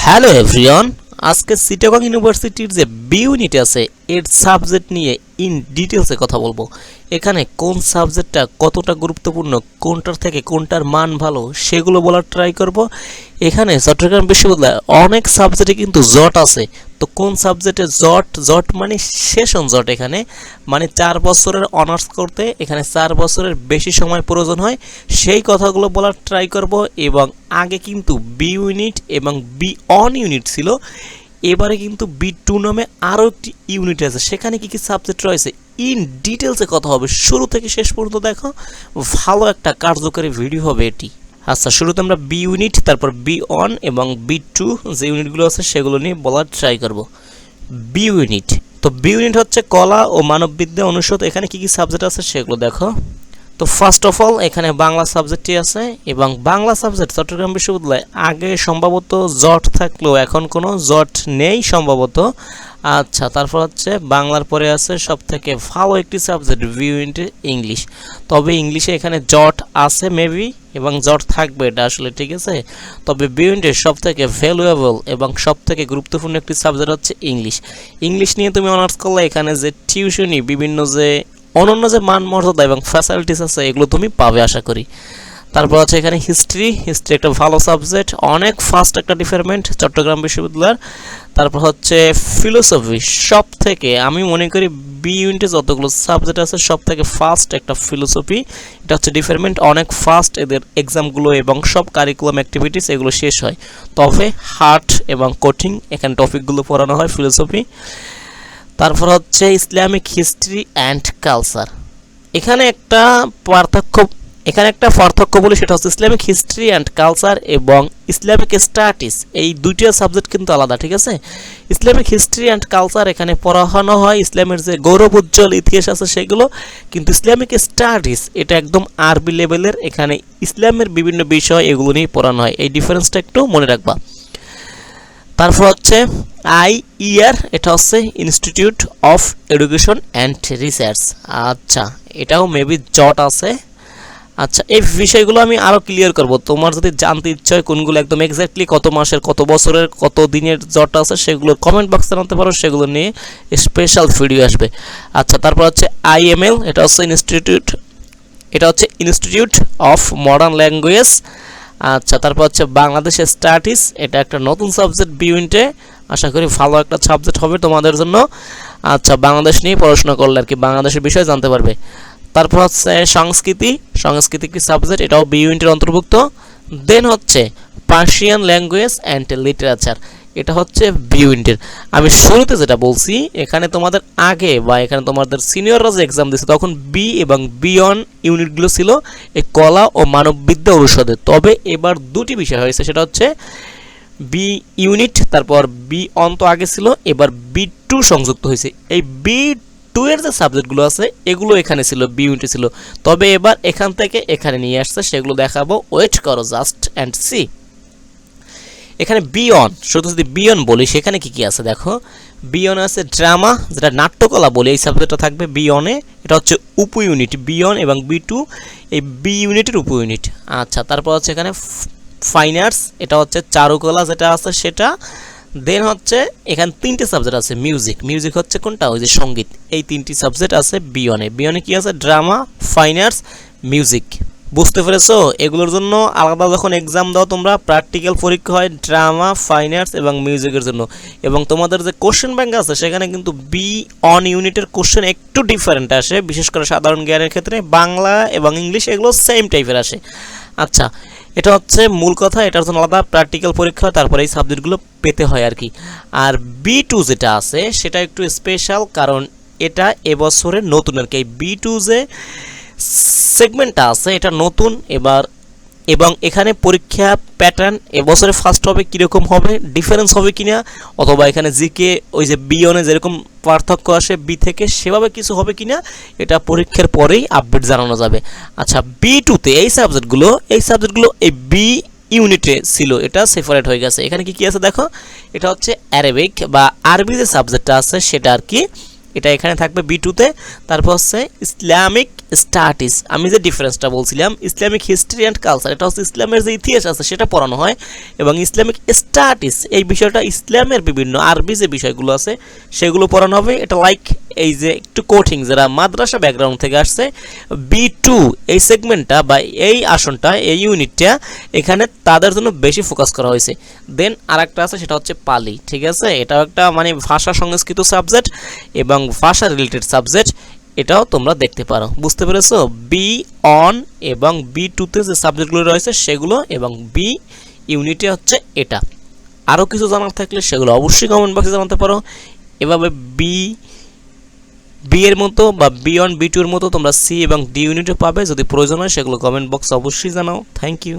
Hello everyone আজকে সিটাগং ইউনিভার্সিটির যে বি ইউনিট আছে এর সাবজেক্ট নিয়ে ইন ডিটেলসে কথা বলব। এখানে কোন সাবজেক্টটা কতটা গুরুত্বপূর্ণ, কোনটার থেকে কোনটার মান ভালো, সেগুলো বলার ট্রাই করব। এখানে চট্টগ্রাম বিশ্ববিদ্যালয়ে অনেক সাবজেক্টে কিন্তু জট আছে। তো কোন সাবজেক্টে জট জট মানে সেশন জট এখানে। মানে চার বছরের অনার্স করতে এখানে চার বছরের বেশি সময় প্রয়োজন হয়। সেই কথাগুলো বলার ট্রাই করব এবং আগে কিন্তু বি ইউনিট এবং বি অন ইউনিট ছিল। এবারে কিন্তু বি টু নামে আরও একটি ইউনিট আছে। সেখানে কি কি সাবজেক্ট রয়েছে? ইন ডিটেলসে কথা হবে। শুরু থেকে শেষ পর্যন্ত দেখো। ভালো একটা কার্যকরী ভিডিও হবে এটি। আচ্ছা শুরুতে আমরা বি ইউনিট তারপর বি অন এবং বি টু যে ইউনিটগুলো আছে, সেগুলো নিয়ে বলার ট্রাই করব। বি ইউনিট তো বি ইউনিট হচ্ছে কলা ও মানববিদ্যা অনুষদ। এখানে কি কি সাবজেক্ট আছে সেগুলো দেখো। তো ফার্স্ট অফ অল এখানে বাংলা সাবজেক্টটি আছে এবং বাংলা সাবজেক্ট চট্টগ্রাম বিশ্ববিদ্যালয়ে আগে সম্ভবত জট থাকলেও এখন কোনো জট নেই সম্ভবত। আচ্ছা তারপর হচ্ছে বাংলার পরে আছে সব থেকে ভালো একটি সাবজেক্ট ভিউ ইন্টে ইংলিশ তবে ইংলিশে এখানে জট আছে মেবি এবং জট থাকবে, এটা আসলে ঠিক আছে। তবে বিউন্টের সব থেকে ভ্যালুয়েবল এবং সব থেকে গুরুত্বপূর্ণ একটি সাবজেক্ট হচ্ছে ইংলিশ ইংলিশ নিয়ে তুমি অনার্স করলে এখানে যে টিউশনি বিভিন্ন যে অনন্য যে মান, মর্যাদা এবং ফ্যাসিলিটিস আছে, এগুলো তুমি পাবে আশা করি। তারপর আছে এখানে হিস্ট্রি হিস্ট্রি একটা ভালো সাবজেক্ট অনেক ফাস্ট একটা ডিপার্টমেন্ট চট্টগ্রাম বিশ্ববিদ্যালয়ের। তারপর হচ্ছে ফিলোসফি সব থেকে আমি মনে করি বি ইউনিটে যতগুলো সাবজেক্ট আছে সব থেকে ফাস্ট একটা ফিলোসফি এটা হচ্ছে ডিপার্টমেন্ট অনেক ফাস্ট এদের এক্সামগুলো এবং সব কারিকুলাম অ্যাক্টিভিটিস এগুলো শেষ হয়। তবে হার্ট এবং কোচিং এখানে টপিকগুলো পড়ানো হয় ফিলোসফি তারপর হচ্ছে ইসলামিক হিস্ট্রি অ্যান্ড কালচার এখানে একটা পার্থক্য, এখানে একটা পার্থক্য বলি, সেটা হচ্ছে ইসলামিক হিস্ট্রি অ্যান্ড কালচার এবং ইসলামিক স্টাডিজ এই দুইটা সাবজেক্ট কিন্তু আলাদা, ঠিক আছে? ইসলামিক হিস্ট্রি অ্যান্ড কালচার এখানে পড়ানো হয়, ইসলামের যে গৌরব, উজ্জ্বল ইতিহাস আছে সেগুলো। কিন্তু ইসলামিক স্টাডিজ এটা একদম আরবি লেভেলের এখানে ইসলামের বিভিন্ন বিষয় এগুলো নিয়ে পড়ানো হয়। এই ডিফারেন্সটা একটু মনে রাখবা। তারপর হচ্ছে আই ইয়ার এটা হচ্ছে institute of education and research আচ্ছা এটাও মেবি জট আছে। আচ্ছা এই বিষয়গুলো আমি আরও ক্লিয়ার করব। তোমার যদি জানতে ইচ্ছা হয় কোনগুলো একদম এক্স্যাক্টলি কত মাসের, কত বছরের, কত দিনের জট আছে, সেগুলো কমেন্ট বক্সে জানাতে পারো, সেগুলো নিয়ে স্পেশাল ভিডিও আসবে। আচ্ছা তারপর হচ্ছে আইএমএল এটা হচ্ছে ইনস্টিটিউট এটা হচ্ছে ইনস্টিটিউট অফ মডার্ন ল্যাঙ্গুয়েজ আচ্ছা তারপর হচ্ছে বাংলাদেশের স্টাটিস এটা একটা নতুন সাবজেক্ট বিউনিটে আশা করি ভালো একটা সাবজেক্ট হবে তোমাদের জন্য। আচ্ছা বাংলাদেশ নিয়ে পড়াশোনা করলে আর কি, বাংলাদেশের বিষয়ে জানতে পারবে। তারপর হচ্ছে সংস্কৃতি সংস্কৃতি কি সাবজেক্ট এটাও বি ইউনিটের অন্তর্ভুক্ত। দেন হচ্ছে পার্সিয়ান ল্যাঙ্গুয়েজ অ্যান্ড লিটারেচার এটা হচ্ছে বি ইউনিটের আমি শুরুতে যেটা বলছি, এখানে তোমাদের আগে বা এখানে তোমাদের সিনিয়ররা যে এক্সাম দিচ্ছে তখন বি এবং বি অন ইউনিটগুলো ছিল এই কলা ও মানববিদ্যা অনুষদে। তবে এবার দুটি বিষয় হয়েছে, সেটা হচ্ছে বি ইউনিট তারপর বি অন তো আগে ছিল, এবার বি টু সংযুক্ত হয়েছে। এই বি টু এর যে সাবজেক্টগুলো আছে, এগুলো এখানে ছিল বি ইউনিটে ছিল। তবে এবার এখান থেকে এখানে নিয়ে আসছে, সেগুলো দেখাবো। ওয়েট করো জাস্ট অ্যান্ড সি এখানে বিয়ন শুধু যদি বিয়ন বলি, সেখানে কি কি আছে দেখো? বিয়ন আছে ড্রামা, যেটা নাট্যকলা বলি, এই সাবজেক্টটা থাকবে বিয়নে, এটা হচ্ছে উপ ইউনিট বিয়ন এবং বি টু, এই বি ইউনিটের উপ ইউনিট আচ্ছা তারপর হচ্ছে এখানে ফাইন আর্টস এটা হচ্ছে চারুকলা যেটা আছে সেটা। দেন হচ্ছে এখানে তিনটে সাবজেক্ট আছে মিউজিক মিউজিক হচ্ছে কোনটা? ওই যে সংগীত। এই তিনটি সাবজেক্ট আছে বিয়নে। বিয়নে কি আছে? ড্রামা ফাইন আর্টস মিউজিক বুঝতে পেরেছ? এগুলোর জন্য আলাদা যখন এক্সাম দাও, তোমরা প্র্যাকটিক্যাল পরীক্ষা হয় ড্রামা ফাইন আর্টস এবং মিউজিকের জন্য। এবং তোমাদের যে কোশ্চেন ব্যাংক আছে, সেখানে কিন্তু বি অন ইউনিটের কোশ্চেন একটু ডিফারেন্ট আসে। বিশেষ করে সাধারণ জ্ঞানের ক্ষেত্রে বাংলা এবং ইংলিশ এগুলো সেম টাইপের আসে। আচ্ছা এটা হচ্ছে মূল কথা, এটার জন্য আলাদা প্র্যাকটিক্যাল পরীক্ষা, তারপরে এই সাবজেক্টগুলো পেতে হয় আর কি। আর বি টু যেটা আছে, সেটা একটু স্পেশাল কারণ এটা এবছরের নতুন আর কি। বি টু যে সেগমেন্টটা আছে, এটা নতুন, এবার, এবং এখানে পরীক্ষা প্যাটার্ন এবছরে ফার্স্ট হবে কীরকম হবে ডিফারেন্স হবে কিনা, অথবা এখানে জিকে ওই যে বি অনে যেরকম পার্থক্য আসে বি থেকে, সেভাবে কিছু হবে কিনা, এটা পরীক্ষার পরেই আপডেট জানানো যাবে। আচ্ছা বি টুতে এই সাবজেক্টগুলো এই সাবজেক্টগুলো এই বি ইউনিটে ছিল, এটা সেপারেট হয়ে গেছে। এখানে কি কি আছে দেখো? এটা হচ্ছে অ্যারাবিক বা আরবি যে সাবজেক্টটা আছে, সেটা আর কি এটা এখানে থাকবে বি টুতে তারপর হচ্ছে ইসলামিক স্টাডিজ আমি যে ডিফারেন্সটা বলছিলাম ইসলামিক হিস্ট্রি অ্যান্ড কালচার এটা হচ্ছে ইসলামের যে ইতিহাস আছে, সেটা পড়ানো হয়। এবং ইসলামিক স্টাডিজ এই বিষয়টা ইসলামের বিভিন্ন আরবি যে বিষয়গুলো আছে, সেগুলো পড়ানো হবে। এটা লাইক এই যে একটু কোটিং যারা মাদ্রাসা ব্যাকগ্রাউন্ড থেকে আসছে বি টু এই সেগমেন্টটা বা এই আসনটা, এই ইউনিটটা এখানে তাদের জন্য বেশি ফোকাস করা হয়েছে। দেন আরেকটা আছে, সেটা হচ্ছে পালি, ঠিক আছে? এটাও একটা মানে ভাষা সংস্কৃত সাবজেক্ট এবং ভাষা রিলেটেড সাবজেক্ট এটাও তোমরা দেখতে পারো। বুঝতে পেরেছ? বি অন এবং বি টুতে যে সাবজেক্টগুলো রয়েছে, সেগুলো এবং বি ইউনিটে হচ্ছে এটা। আরও কিছু জানার থাকলে সেগুলো অবশ্যই কমেন্ট বক্সে জানাতে পারো। এভাবে বি বি এর মতো বা বি ওয়ান বি টুর মতো তোমরা সি এবং ডি ইউনিটও পাবে। যদি প্রয়োজন হয় সেগুলো কমেন্ট বক্স অবশ্যই জানাও। Thank you